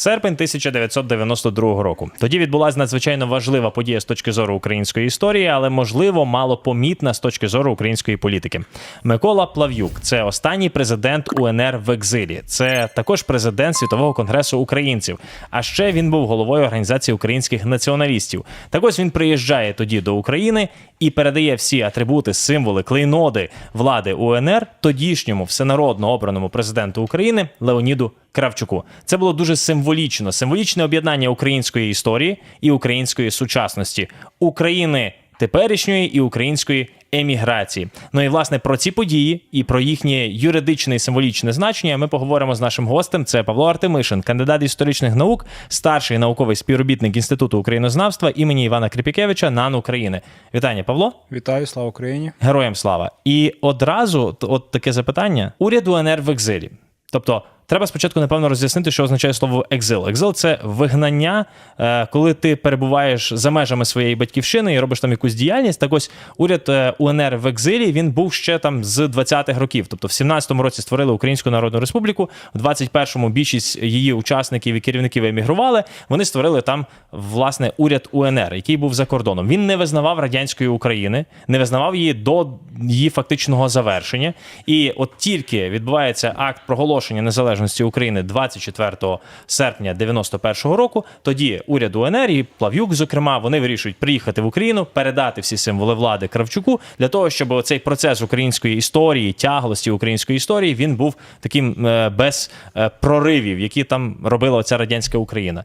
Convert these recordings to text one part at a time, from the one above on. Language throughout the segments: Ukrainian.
Серпень 1992 року. Тоді відбулася надзвичайно важлива подія з точки зору української історії, але можливо мало помітна з точки зору української політики. Микола Плав'юк це останній президент УНР в екзилі. Це також президент Світового конгресу українців. А ще він був головою організації українських націоналістів. Так ось він приїжджає тоді до України і передає всі атрибути, символи, клейноди влади УНР тодішньому всенародно обраному президенту України Леоніду Кравчуку. Це було дуже символічно, символічне об'єднання української історії і української сучасності, України теперішньої і української еміграції. Ну і власне про ці події і про їхнє юридичне і символічне значення ми поговоримо з нашим гостем. Це Павло Артемишин, кандидат історичних наук, старший науковий співробітник Інституту українознавства імені Івана Кріпікевича НАН України. Вітання, Павло. Вітаю, слава Україні. Героям слава. І одразу от таке запитання: уряд УНР в екзилі. Тобто, треба спочатку, напевно, роз'яснити, що означає слово екзил. Екзил це вигнання, е, коли ти перебуваєш за межами своєї батьківщини і робиш там якусь діяльність. Так ось уряд е, УНР в екзилі він був ще там з 20-х років. Тобто, в 17-му році створили Українську Народну Республіку, в 21-му більшість її учасників і керівників емігрували. Вони створили там власне уряд УНР, який був за кордоном. Він не визнавав радянської України, не визнавав її до її фактичного завершення. І от тільки відбувається акт проголошення незалежності України 24 серпня 91-го року. Тоді уряд УНР і Плав'юк, зокрема, вони вирішують приїхати в Україну, передати всі символи влади Кравчуку для того, щоб цей процес української історії, тяглості української історії, він був таким е, без е, проривів, які там робила ця радянська Україна.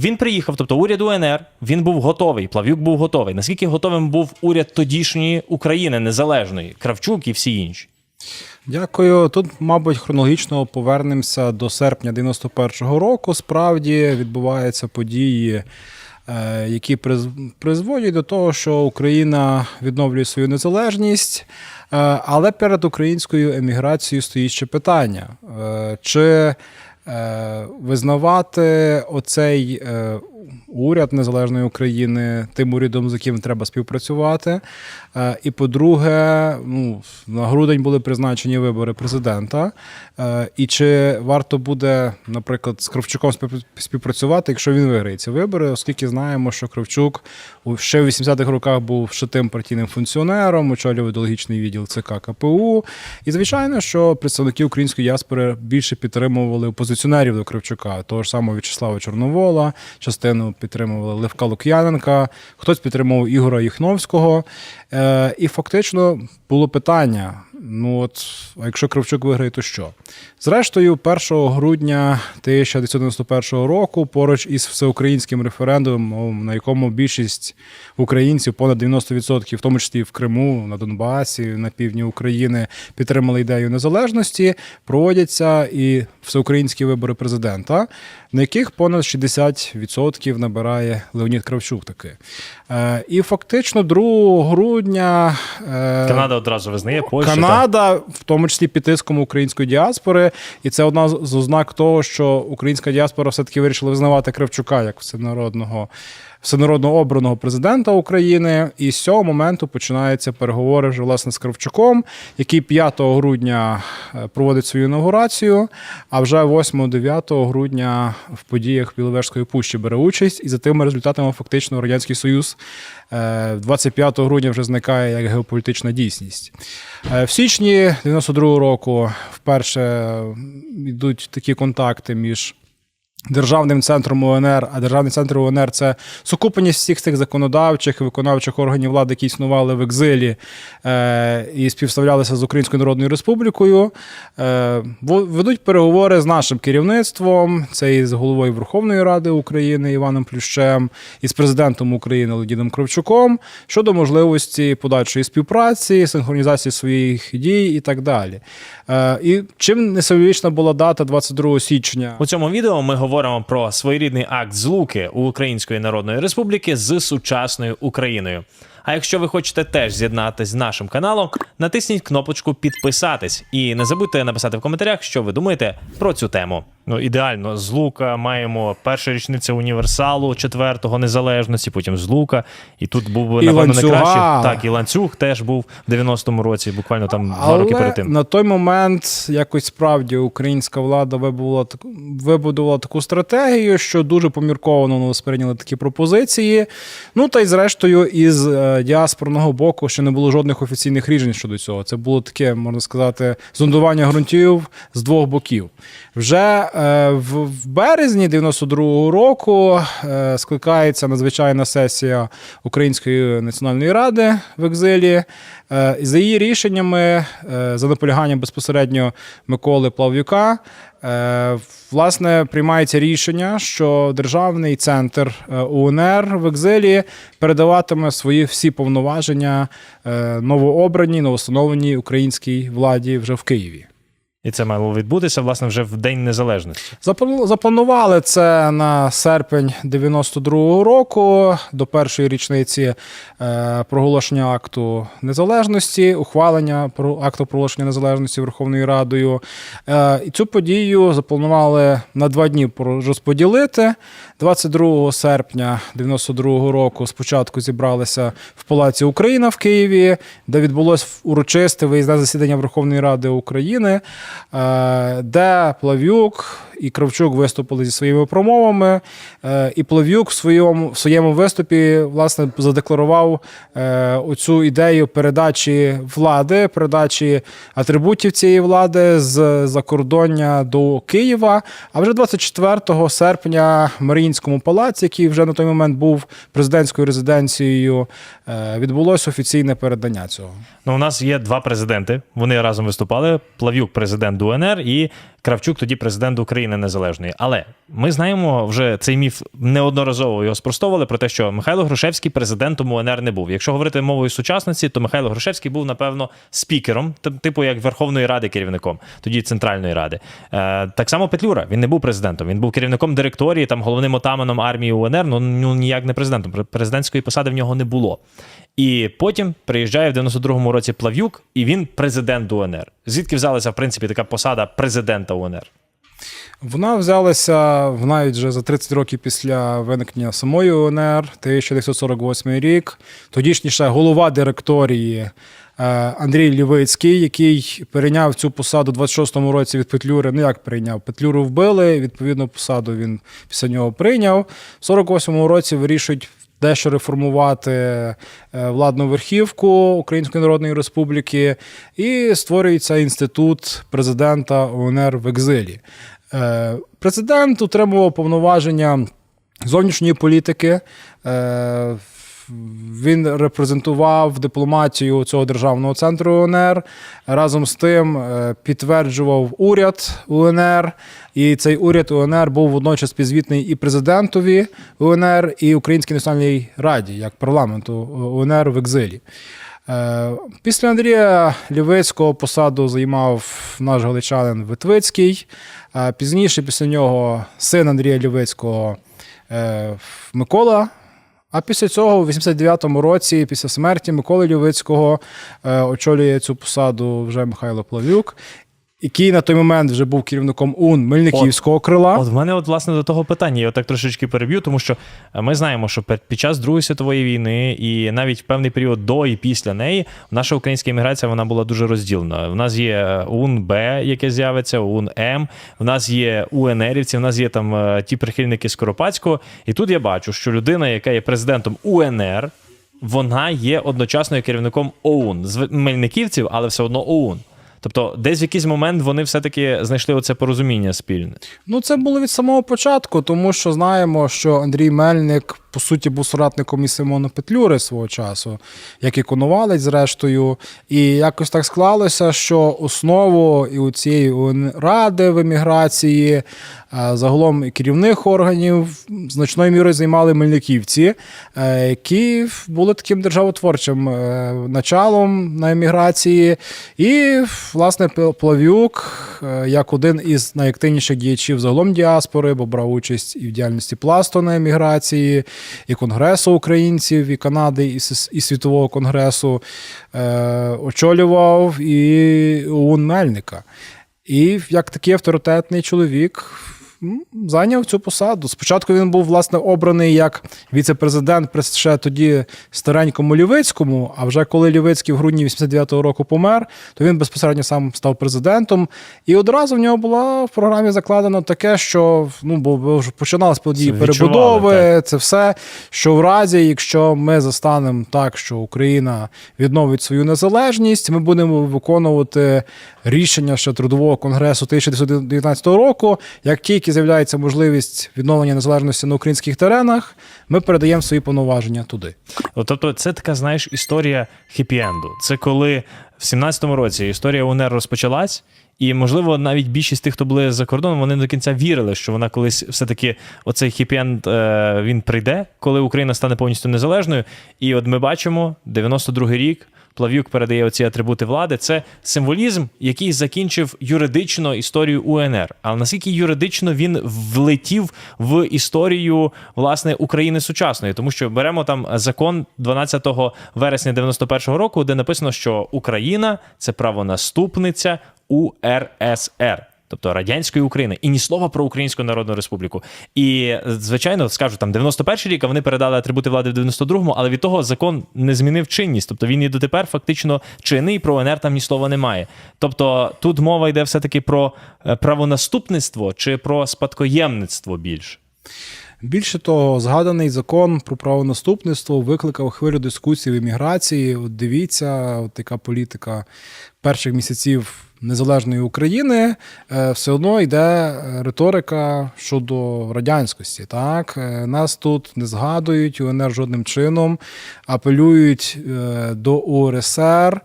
Він приїхав, тобто уряд УНР, він був готовий. Плав'юк був готовий. Наскільки готовим був уряд тодішньої України незалежної, Кравчук і всі інші? Дякую. Тут, мабуть, хронологічно повернемося до серпня 91-го року. Справді відбуваються події, е, які приз- призводять до того, що Україна відновлює свою незалежність. Е, Але перед українською еміграцією стоїть ще питання: Е, чи визнавати оцей уряд незалежної України тим урядом, з яким треба співпрацювати. Е, І по-друге, ну, на грудень були призначені вибори президента. Е, І чи варто буде, наприклад, з Кравчуком спів- співпрацювати, якщо він виграє ці вибори, оскільки знаємо, що Кравчук ще в 80-х роках був шитим партійним функціонером, очолював ідеологічний відділ ЦК КПУ. І звичайно, що представники української діаспори більше підтримували опозиціонерів до Кравчука, того ж самого В'ячеслава Чорновола, частину підтримували Левка Лук'яненка, хтось підтримував Ігора Їхновського. Е, і фактично було питання: ну от, а якщо Кравчук виграє, то що? Зрештою, 1 грудня 1991 року, поруч із всеукраїнським референдумом, на якому більшість українців, понад 90%, в тому числі в Криму, на Донбасі, на півдні України, підтримали ідею незалежності, проводяться і всеукраїнські вибори президента, на яких понад 60% набирає Леонід Кравчук таки. Е, І фактично 2 грудня е, Канада одразу визнає Польща. та- в тому числі під тиском української діаспори, і це одна з ознак того, що українська діаспора все-таки вирішила визнавати Кравчука як всенародного. Всенародно обраного президента України, і з цього моменту починаються переговори вже власне з Кравчуком, який 5 грудня е, проводить свою інаугурацію, а вже 8-9 грудня в подіях Біловежської пущі бере участь, і за тими результатами фактично Радянський Союз е, 25 грудня вже зникає як геополітична дійсність. Е, В січні 92 року вперше йдуть такі контакти між. Державним центром УНР, а державний центр УНР це сукупність всіх цих законодавчих і виконавчих органів влади, які існували в екзилі е, і співставлялися з Українською Народною Республікою. Е, ведуть переговори з нашим керівництвом, це і з головою Верховної Ради України Іваном Плющем, і з президентом України Леонідом Кравчуком щодо можливості подальшої співпраці, синхронізації своїх дій і так далі. Е, і чим несимволічна була дата 22 січня? У цьому відео ми говоримо про своєрідний акт злуки у Української Народної Республіки з сучасною Україною. А якщо ви хочете теж з'єднатися з нашим каналом, натисніть кнопочку підписатись і не забудьте написати в коментарях, що ви думаєте про цю тему. Ну, ідеально, з Лука маємо перша річниця універсалу четвертого незалежності, потім з Лука. І тут був напевно, ланцюга. найкраще. Так, і ланцюг теж був в 90-му році, буквально там два роки перед тим. на той момент якось справді українська влада вибудувала, вибудувала таку стратегію, що дуже помірковано вони сприйняли такі пропозиції. Ну та й зрештою, із е, діаспорного боку ще не було жодних офіційних рішень щодо цього. Це було таке, можна сказати, зондування ґрунтів з двох боків. Вже в, в березні 92-го року е, скликається надзвичайна сесія Української національної ради в екзилі. Е, за її рішеннями, е, за наполяганням безпосередньо Миколи Плав'юка, е, власне, приймається рішення, що державний центр е, УНР в екзилі передаватиме свої всі повноваження е, новообраній, новостановленій українській владі вже в Києві. І це мало відбутися, власне, вже в День Незалежності. Запл- Запланували це на серпень 92-го року до першої річниці е, проголошення акту незалежності, ухвалення про акту проголошення незалежності Верховною Радою. Е, і цю подію запланували на два дні розподілити. 22 серпня 92-го року спочатку зібралися в Палаці Україна в Києві, де відбулось урочисте виїзне засідання Верховної Ради України, де Плав'юк і Кравчук виступили зі своїми промовами. е, І Плав'юк в своєму, в своєму виступі власне задекларував е, оцю ідею передачі влади, передачі атрибутів цієї влади з закордоння до Києва. А вже 24 серпня в Маріїнському палаці, який вже на той момент був президентською резиденцією, е, відбулося офіційне передання цього. Ну, у нас є два президенти. Вони разом виступали. Плав'юк президент УНР і Кравчук тоді президент України Незалежної. Але ми знаємо вже цей міф неодноразово його спростовували про те, що Михайло Грушевський президентом УНР не був. Якщо говорити мовою сучасності, то Михайло Грушевський був, напевно, спікером, тип- типу як Верховної Ради керівником, тоді Центральної Ради. Е, так само Петлюра, він не був президентом, він був керівником директорії, там головним отаманом армії УНР, ну, ну ніяк не президентом. Президентської посади в нього не було. І потім приїжджає в 92-му році Плав'юк, і він президент УНР. Звідки взялася, в принципі, така посада президента УНР? Вона взялася навіть вже за 30 років після виникнення самої УНР, 1948 рік. Тодішній ще голова директорії е, Андрій Лівицький, який перейняв цю посаду у 26-му році від Петлюри. Ну як прийняв? Петлюру вбили, відповідно, посаду він після нього прийняв. В 48-му році вирішують. Дещо реформувати е, владну верхівку Української Народної Республіки і створюється інститут президента УНР в екзилі. Е, Президент утримував повноваження зовнішньої політики. Е, Він репрезентував дипломатію цього державного центру УНР. Разом з тим е, підтверджував уряд УНР. І цей уряд УНР був водночас підзвітний і президентові УНР, і Українській національній раді, як парламенту УНР в екзилі. Е, Після Андрія Лівицького посаду займав наш галичанин Витвицький. Е, Пізніше, після нього, син Андрія Лівицького е, Микола. А після цього, у 89-му році, після смерті Миколи Лівицького, е, очолює цю посаду вже Михайло Плавюк, який на той момент вже був керівником УН Мельниківського крила. От в мене, от, власне, до того питання, я так трошечки переб'ю, тому що е, ми знаємо, що під час Другої світової війни і навіть в певний період до і після неї наша українська імміграція вона була дуже розділена. В нас є УН-Б, яке з'явиться, УН-М, в нас є УНРівці, в нас є там е, ті прихильники Скоропадського. І тут я бачу, що людина, яка є президентом УНР, вона є одночасно керівником ОУН. З Мельниківців, але все одно ОУН. Тобто, десь в якийсь момент вони все-таки знайшли оце порозуміння спільне. Ну, це було від самого початку, тому що знаємо, що Андрій Мельник, по суті, був соратником і Симона Петлюри свого часу, як і Конувалець, зрештою. І якось так склалося, що основу і у цієї ради в еміграції, загалом і керівних органів значною мірою займали мельниківці, е, які були таким державотворчим е, началом на еміграції. І, власне, Пл- Плав'юк, е, як один із найактивніших діячів загалом діаспори, бо брав участь і в діяльності пласту на еміграції, і Конгресу українців, і Канади, і, Світового конгресу, е, очолював і ОУН Мельника. І як такий авторитетний чоловік зайняв цю посаду. Спочатку він був власне обраний як віце-президент при ще тоді старенькому Лівицькому. А вже коли Лівицький в грудні 89-го року помер, то він безпосередньо сам став президентом. І одразу в нього була в програмі закладено таке, що ну бо вже починалися події перебудови. Це все, що в разі, якщо ми застанемо так, що Україна відновить свою незалежність, ми будемо виконувати рішення ще трудового конгресу 1919 року. Як тільки з'являється можливість відновлення незалежності на українських теренах, ми передаємо свої повноваження туди. Тобто, це така, знаєш, історія хеппі-енду. Це коли в 17-му році історія УНР розпочалась, і, можливо, навіть більшість тих, хто були за кордоном, вони до кінця вірили, що вона колись все-таки оцей хеппі-енд е, він прийде, коли Україна стане повністю незалежною. І от ми бачимо 92-й рік. Плав'юк передає оці атрибути влади. Це символізм, який закінчив юридично історію УНР. Але наскільки юридично він влетів в історію власне України сучасної, тому що беремо там закон 12 вересня 91-го року, де написано, що Україна це правонаступниця УРСР. Тобто радянської України і ні слова про Українську Народну Республіку. І звичайно, скажу там 91 рік, а вони передали атрибути влади в 92-му, але від того закон не змінив чинність. Тобто він і дотепер фактично чинний, про ОНР там ні слова немає. Тобто тут мова йде все-таки про е, правонаступництво чи про спадкоємництво більше. Більше того, згаданий закон про правонаступництво викликав хвилю дискусій в еміграції. От дивіться, от яка політика перших місяців незалежної України е, все одно йде е, риторика щодо радянськості. Так Е, нас тут не згадують УНР жодним чином, апелюють до УРСР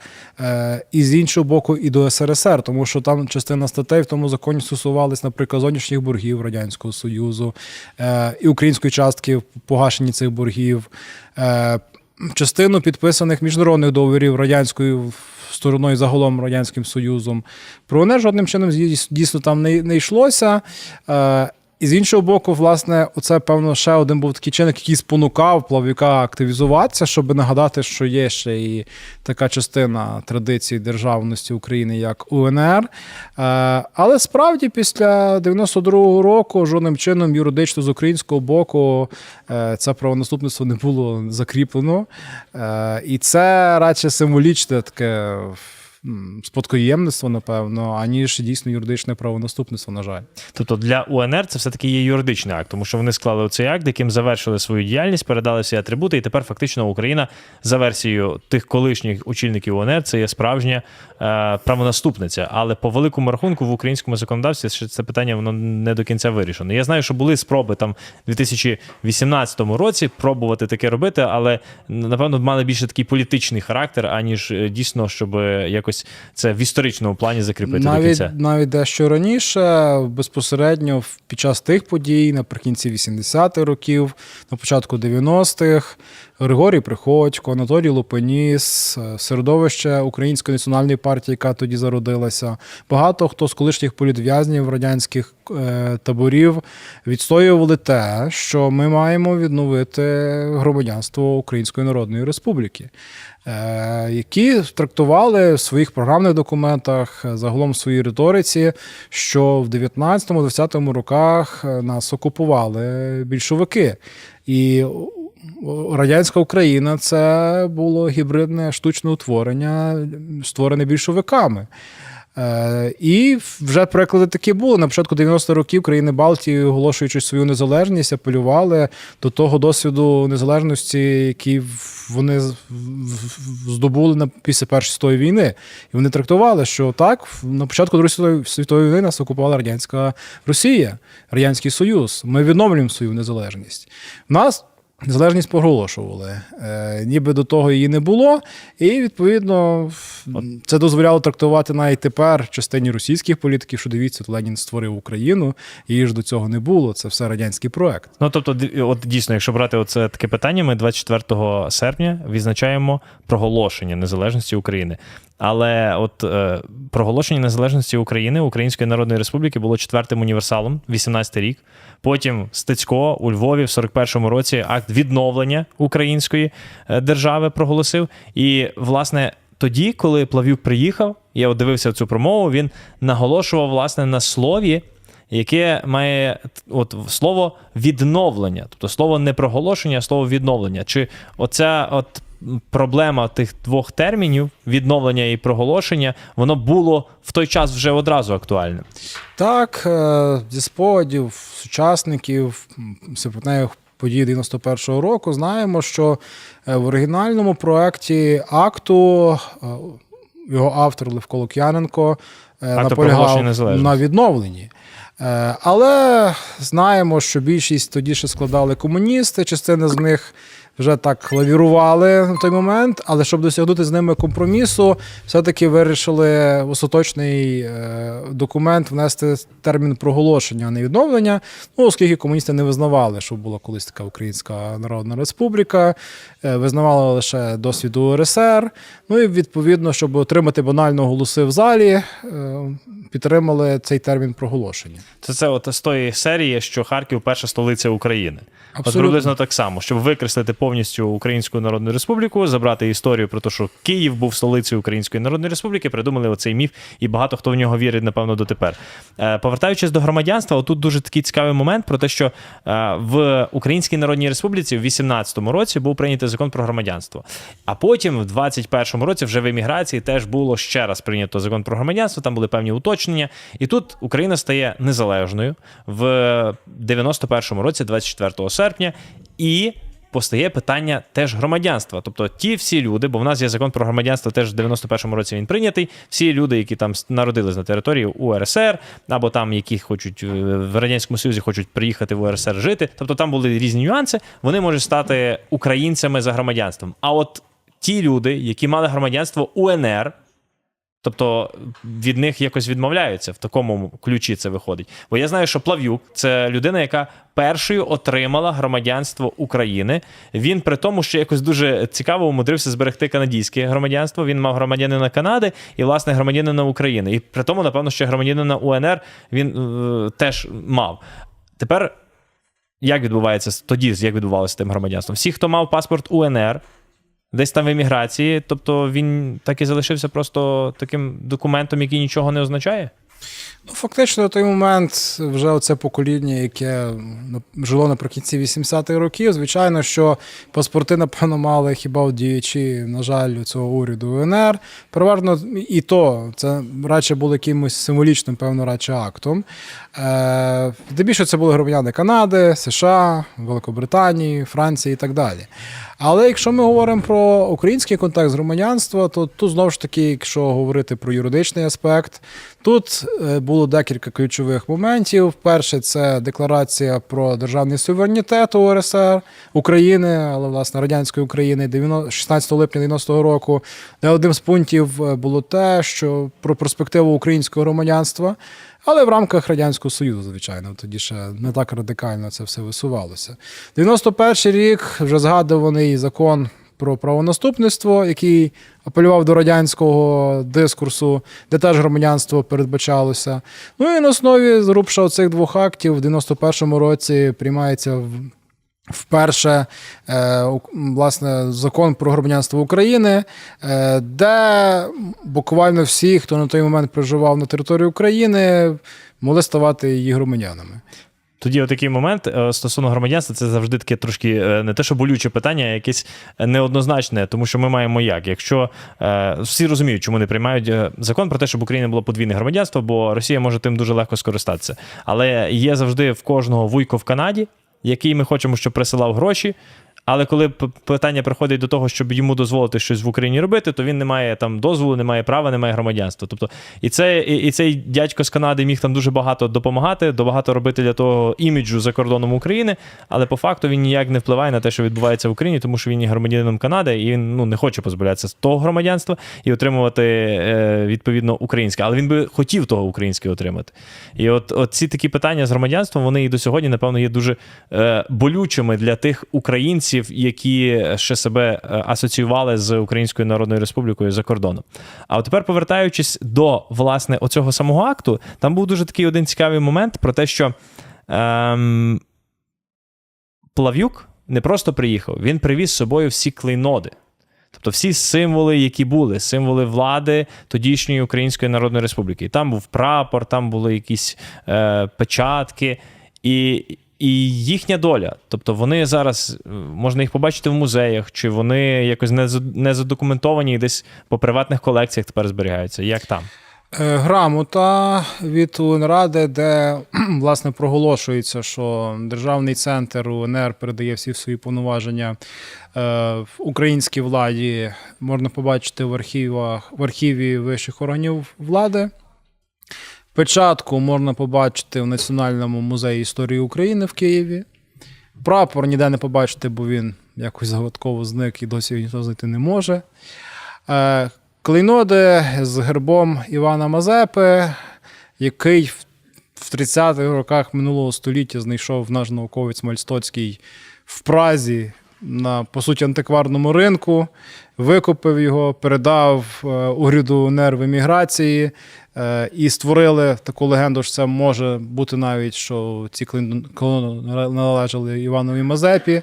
і з іншого боку, і до СРСР, тому що там частина статей в тому законі стосувалась, наприклад, зовнішніх боргів Радянського Союзу і української частки в погашенні цих боргів. Е, Частину підписаних міжнародних договорів радянською стороною загалом радянським союзом. Про вони жодним чином дійсно там не, не йшлося. І з іншого боку, власне, оце певно ще один був такий чинник, який спонукав плавіка активізуватися, щоб нагадати, що є ще і така частина традиції державності України, як УНР. Е, але справді після 92-го року жодним чином юридично з українського боку е, це правонаступництво не було закріплено. Е, і це радше символічне таке. Спадкоємництво, напевно, аніж дійсно юридичне правонаступництво, на жаль. Тобто для УНР це все-таки є юридичний акт, тому що вони склали цей акт, яким завершили свою діяльність, передали всі атрибути, і тепер фактично Україна за версією тих колишніх очільників УНР це є справжня е, правонаступниця. Але по великому рахунку в українському законодавстві це питання воно не до кінця вирішено. Я знаю, що були спроби там в 2018 році пробувати таке робити, але напевно мали більше такий політичний характер, аніж е, дійсно, щоб е, якось це в історичному плані закріпити до навіть, кінця. навіть дещо раніше, безпосередньо під час тих подій, наприкінці 80-х років, на початку 90-х, Григорій Приходько, Анатолій Лупеніс, е, середовище Української національної партії, яка тоді зародилася. Багато хто з колишніх політв'язнів радянських е, таборів відстоювали те, що ми маємо відновити громадянство Української Народної Республіки. Е, Які трактували в своїх програмних документах, е, загалом в своїй риториці, що в 19-20 роках е, нас окупували більшовики. І радянська Україна це було гібридне штучне утворення, створене більшовиками. Е, і вже приклади такі були. На початку 90-х років країни Балтії, оголошуючи свою незалежність, апелювали до того досвіду незалежності, який вони здобули після Першої світової війни. І вони трактували, що так, на початку Другої світової- війни нас окупувала радянська Росія, Радянський Союз. Ми відновлюємо свою незалежність. В нас Незалежність проголошували. Е, ніби до того її не було, і відповідно це дозволяло трактувати навіть тепер частині російських політиків, що дивіться, Ленін створив Україну, її ж до цього не було. Це все радянський проект. Ну тобто, от дійсно, якщо брати оце таке питання, ми 24 серпня відзначаємо проголошення незалежності України. Але от е, проголошення незалежності України Української Народної Республіки було четвертим універсалом, 18-й рік. Потім Стецько у Львові в 41-му році акт відновлення української е, держави проголосив. І власне тоді, коли Плав'юк приїхав, я от дивився цю промову, він наголошував власне на слові яке має от слово відновлення, тобто слово не проголошення, а слово відновлення. Чи оця от проблема тих двох термінів відновлення і проголошення, воно було в той час вже одразу актуальним? Так, е, зі спогадів сучасників м, подій 91-го року знаємо, що е, в оригінальному проєкті акту е, його автор Левко Лук'яненко е, наполягав на відновленні. Але знаємо, що більшість тоді ще складали комуністи, частина з них вже так лавірували в той момент, але щоб досягнути з ними компромісу, все-таки вирішили остаточний е, документ внести термін проголошення, а не відновлення. Ну, оскільки комуністи не визнавали, що була колись така Українська Народна Республіка, е, визнавали лише досвід УРСР. Ну і відповідно, щоб отримати банально голоси в залі, е, підтримали цей термін проголошення. Це це от з тої серії, що Харків перша столиця України. От Абсолютно. приблизно так само, щоб викреслити повністю Українську Народну Республіку, забрати історію про те, що Київ був столицею Української Народної Республіки, придумали оцей міф, і багато хто в нього вірить, напевно, дотепер. Е, повертаючись до громадянства, отут дуже такий цікавий момент про те, що е, в Українській Народній Республіці в 18-му році був прийнятий закон про громадянство. А потім, в 21-му році, вже в еміграції теж було ще раз прийнято закон про громадянство, там були певні уточнення. І тут Україна стає незалежною в 91-му році, 24 серпня, і постає питання теж громадянства. Тобто ті всі люди, бо в нас є закон про громадянство, теж в 91-му році він прийнятий. Всі люди, які там народились на території УРСР, або там, які хочуть е, в радянському Союзі, хочуть приїхати в УРСР жити. Тобто там були різні нюанси. Вони можуть стати українцями за громадянством. А от ті люди, які мали громадянство УНР. Тобто від них якось відмовляються в такому ключі це виходить. Бо я знаю, що Плав'юк це людина, яка першою отримала громадянство України. Він при тому, що якось дуже цікаво умудрився зберегти канадське громадянство. Він мав громадянина Канади і, власне, громадянина України. І при тому, напевно, ще громадянина УНР він е, теж мав. Тепер як відбувається тоді, як відбувалося з тим громадянством? Всі, хто мав паспорт УНР, десь там в еміграції, тобто він так і залишився просто таким документом, який нічого не означає? Ну, фактично, на той момент вже оце покоління, яке жило наприкінці 80-х років. Звичайно, що паспорти, напевно, мали хіба діячі, на жаль, цього уряду УНР. Переважно і то це радше було якимось символічним, певно, радше актом. Е, Здебільшого це були громадяни Канади, США, Великобританії, Франції і так далі. Але якщо ми говоримо про український контекст громадянства, то тут знову ж таки, якщо говорити про юридичний аспект, тут було декілька ключових моментів. Перше, це декларація про державний суверенітет УРСР України, але власне радянської України 90 16 липня 90-го року, де одним з пунктів е, було те, що про перспективу українського громадянства. Але в рамках Радянського Союзу, звичайно, тоді ще не так радикально це все висувалося. 91 рік вже згадуваний закон про правонаступництво, який апелював до радянського дискурсу, де теж громадянство передбачалося. Ну і на основі зрубша цих двох актів в 91-му році приймається в- Вперше е, власне закон про громадянство України, е, де буквально всі, хто на той момент проживав на території України, могли ставати її громадянами. Тоді отакий момент е, стосовно громадянства, це завжди таке трошки е, не те, що болюче питання, а якесь неоднозначне, тому що ми маємо як. Якщо е, всі розуміють, чому не приймають е, закон про те, щоб Україна було подвійне громадянство, бо Росія може тим дуже легко скористатися. Але є завжди в кожного вуйко в Канаді, який ми хочемо, щоб присилав гроші. Але коли питання приходить до того, щоб йому дозволити щось в Україні робити, то він не має там дозволу, не має права, не має громадянства. Тобто, і, це, і, і цей дядько з Канади міг там дуже багато допомагати, до багато робити для того іміджу за кордоном України, але по факту він ніяк не впливає на те, що відбувається в Україні, тому що він є громадянином Канади і він ну, не хоче позбавлятися з того громадянства і отримувати е, відповідно українське. Але він би хотів того українське отримати. І от, от ці такі питання з громадянством, вони і до сьогодні, напевно, є дуже е, болючими для тих українців, які ще себе е, асоціювали з Українською Народною Республікою за кордоном. А от тепер, повертаючись до власне оцього самого акту, там був дуже такий один цікавий момент про те, що ем, Плав'юк не просто приїхав, він привіз з собою всі клейноди. Тобто всі символи, які були, символи влади тодішньої Української Народної Республіки. І там був прапор, там були якісь е, печатки. І, і їхня доля. Тобто вони зараз е, можна їх побачити в музеях, чи вони якось не, задокументовані і десь по приватних колекціях тепер зберігаються. Як там? Е, Грамота від УНРАДи, де власне проголошується, що державний центр УНР передає всі свої повноваження е, в українській владі. Можна побачити в архівах в архіві вищих органів влади. Печатку можна побачити в Національному музеї історії України в Києві. Прапор ніде не побачити, бо він якось загадково зник і досі ніхто знайти не може. Е, Клейноди з гербом Івана Мазепи, який в- в 30-х роках минулого століття знайшов наш науковець Мальстоцький в Празі на по суті антикварному ринку, викупив його, передав е, уряду УНР в еміграції і створили таку легенду, що це може бути навіть, що ці клини належали Іванові Мазепі.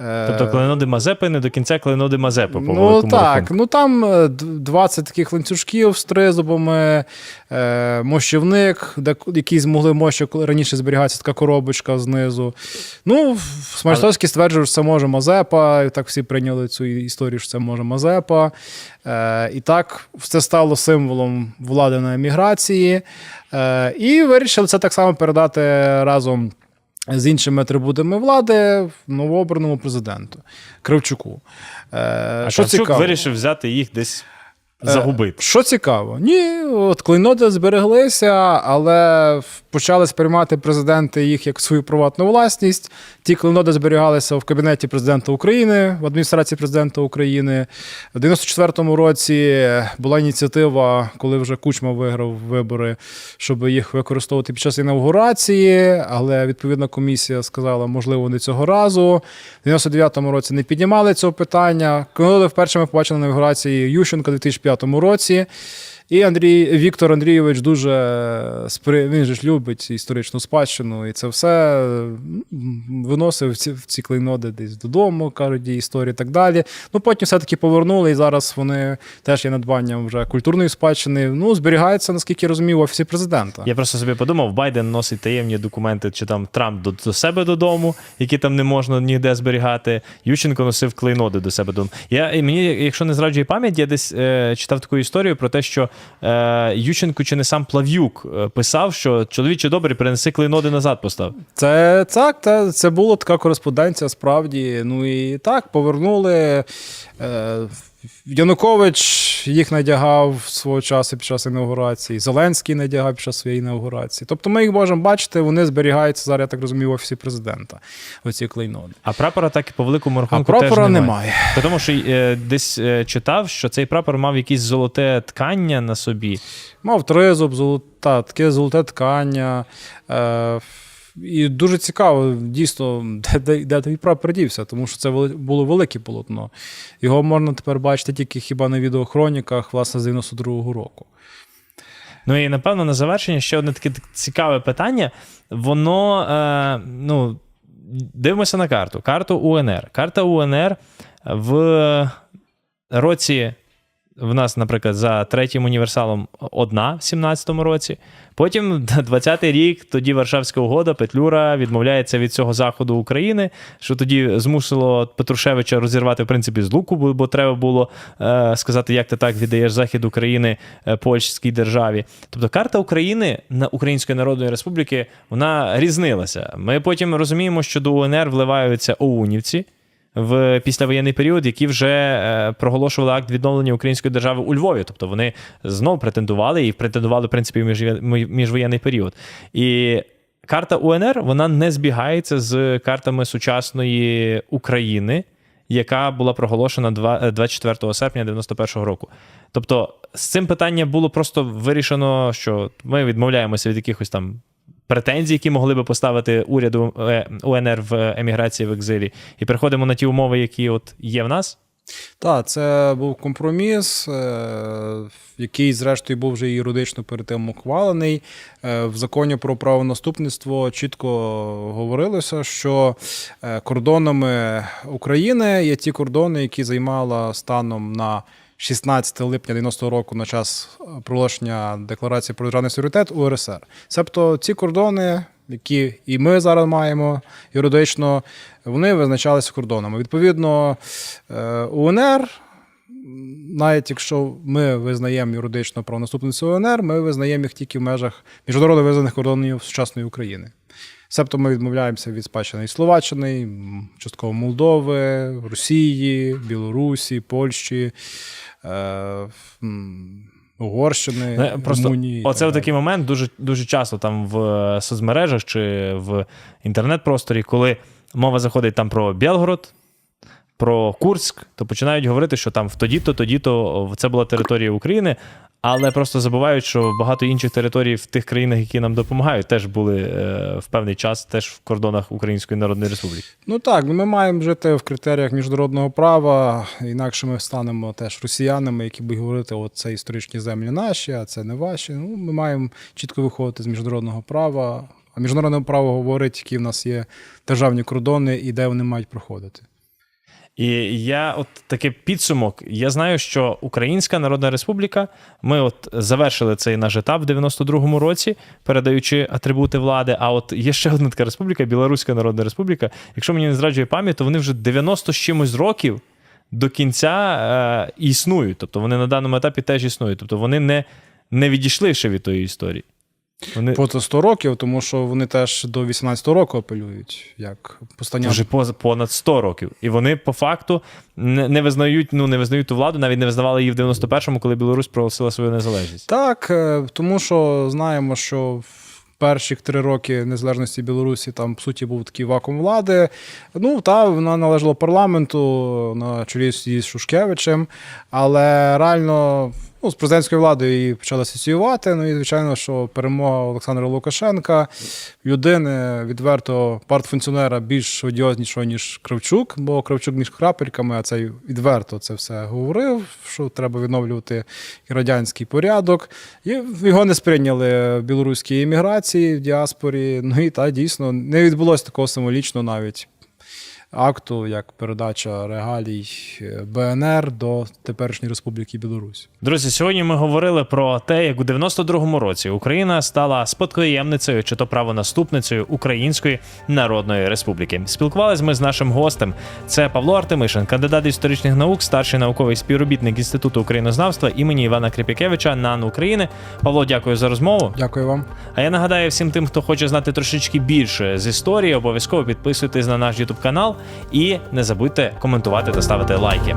Е, Тобто клейноди Мазепи не до кінця клейноди Мазепи, по Ну так, рахунку. ну там е, 20 таких ланцюжків з тризубами, е, мощівник, де який змогли мощі, раніше зберігатися така коробочка знизу. Ну, Смальстовський стверджує, що це може Мазепа, і так всі прийняли цю історію, що це може Мазепа. Е, і так це стало символом влади на еміграції. Е, і вирішили це так само передати разом з іншими атрибутами влади новообраному президенту Кравчуку. Е, А що Кравчук цікаво, вирішив взяти їх десь Е, загубити. Що цікаво, ні, от клейноди збереглися, але в- почали сприймати президенти їх як свою приватну власність. Ті клейноди зберігалися в кабінеті президента України, в адміністрації президента України. В 94-му році була ініціатива, коли вже Кучма виграв вибори, щоб їх використовувати під час інаугурації, але відповідна комісія сказала, можливо, не цього разу. В 99-му році не піднімали цього питання. Клейноди вперше ми побачили на інаугурації Ющенка у 2005 році. І Андрій Віктор Андрійович дуже спри... він же ж любить історичну спадщину, і це все виносив ці, в ці клейноди десь додому, кажуть, історії і так далі. Ну потім все-таки повернули, і зараз вони теж є надбанням вже культурної спадщини. Ну, зберігаються, наскільки я розумію, в офісі президента. Я просто собі подумав, Байден носить таємні документи, чи там Трамп до, до себе додому, які там не можна ніде зберігати. Ющенко носив клейноди до себе додому. Я, і мені, якщо не зраджує пам'ять, я десь е, читав таку історію про те, що е, Ющенко чи не сам Плав'юк е, писав, що чоловіче добре, принеси клейноди назад постав. Це так, це, це була така кореспонденція, справді. Ну і так, повернули. Е, Янукович їх надягав свого часу під час інаугурації, Зеленський надягав під час своєї інаугурації. Тобто ми їх можемо бачити, вони зберігаються зараз, я так розумію, в офісі президента. Оці клейноди. А прапора так і по великому А прапора теж немає. немає. Тому що е, десь е, читав, що цей прапор мав якесь золоте ткання на собі. Мав тризуб, золота, таке золоте ткання. Е, і дуже цікаво, дійсно, де, де, де той прапор дівся, тому що це було велике полотно. Його можна тепер бачити тільки хіба на відеохроніках, власне, з 92-го року. Ну і напевно на завершення ще одне таке цікаве питання. Воно е, ну, дивимося на карту. Карту УНР. Карта УНР в році. В нас, наприклад, за третім універсалом одна в 17-му році. Потім 20-й рік, тоді Варшавська угода, Петлюра відмовляється від цього заходу України, що тоді змусило Петрушевича розірвати в принципі з луку, бо, треба було е, сказати, як ти так віддаєш захід України е, польській державі. Тобто карта України на Української Народної Республіки вона різнилася. Ми потім розуміємо, що до УНР вливаються оунівці в післявоєнний період, які вже е, проголошували акт відновлення української держави у Львові. Тобто вони знов претендували і претендували в принципі в міжвоєнний період. І карта УНР вона не збігається з картами сучасної України. Яка була проголошена е, 24 серпня 91 року. Тобто з цим питання було просто вирішено, що ми відмовляємося від якихось там претензій, які могли би поставити уряду е, УНР в еміграції в екзилі, і переходимо на ті умови, які от є в нас. Так, це був компроміс, е, який, зрештою, був вже юридично перед тим ухвалений. Е, В законі про правонаступництво чітко говорилося, що кордонами України є ті кордони, які займала станом на 16 липня 90-го року на час е, проголошення декларації про державний суверенітет УРСР. Себто ці кордони, які і ми зараз маємо юридично, вони визначалися кордонами. Відповідно, е, УНР, навіть якщо ми визнаємо юридично правонаступництво УНР, ми визнаємо їх тільки в межах міжнародно визнаних кордонів сучасної України. Себто ми відмовляємося від спадщини і Словаччини, частково Молдови, Росії, Білорусі, Польщі, е, Угорщини, Не, Просто Румунії. оце так в такий момент дуже, дуже часто там в соцмережах чи в інтернет-просторі, коли мова заходить там про Білгород, про Курськ, то починають говорити, що там в тоді-то, тоді-то це була територія України, але просто забувають, що багато інших територій в тих країнах, які нам допомагають, теж були е, в певний час теж в кордонах Української Народної Республіки. Ну так, ми маємо жити в критеріях міжнародного права, інакше ми станемо теж росіянами, які будуть говорити, от це історичні землі наші, а це не ваші. Ну, ми маємо чітко виходити з міжнародного права. А міжнародне право говорить, які в нас є державні кордони і де вони мають проходити. І я от таке підсумок. Я знаю, що Українська Народна Республіка, ми от завершили цей наш етап в 92-му році, передаючи атрибути влади. А от є ще одна така республіка, Білоруська Народна Республіка. Якщо мені не зраджує пам'ять, то вони вже 90 з чимось років до кінця е, існують. Тобто вони на даному етапі теж існують. Тобто вони не, не відійшли ще від тої історії. Вони Поза 100 років, тому що вони теж до 18-го року апелюють, як постання. вже поза понад 100 років. І вони по факту не, не визнають, ну не визнають ту владу, навіть не визнавали її в 91-му, коли Білорусь проголосила свою незалежність. Так, е, тому що знаємо, що в перші три роки незалежності Білорусі там, по суті, був такий вакуум влади. Ну, та вона належала парламенту на чолі з Шушкевичем, але реально. Ну, з президентською владою її почали асоціювати. Ну і звичайно, що перемога Олександра Лукашенка, людини відверто партфункціонера більш одіознішого, ніж Кравчук, бо Кравчук між крапельками, а цей відверто це все говорив, що треба відновлювати і радянський порядок. І його не сприйняли в білоруській еміграції в діаспорі. Ну і та дійсно не відбулося такого символічного навіть акту, як передача регалій е, БНР до теперішньої Республіки Білорусь. Друзі, сьогодні ми говорили про те, як у 92-му році Україна стала спадкоємницею чи то правонаступницею Української Народної Республіки. Спілкувались ми з нашим гостем. Це Павло Артемишин, кандидат історичних наук, старший науковий співробітник Інституту українознавства імені Івана Кріпікевича НАН України. Павло, дякую за розмову. Дякую вам. А я нагадаю всім тим, хто хоче знати трошечки більше з історії, обов'язково підписуйтесь на наш YouTube канал і не забудьте коментувати та ставити лайки.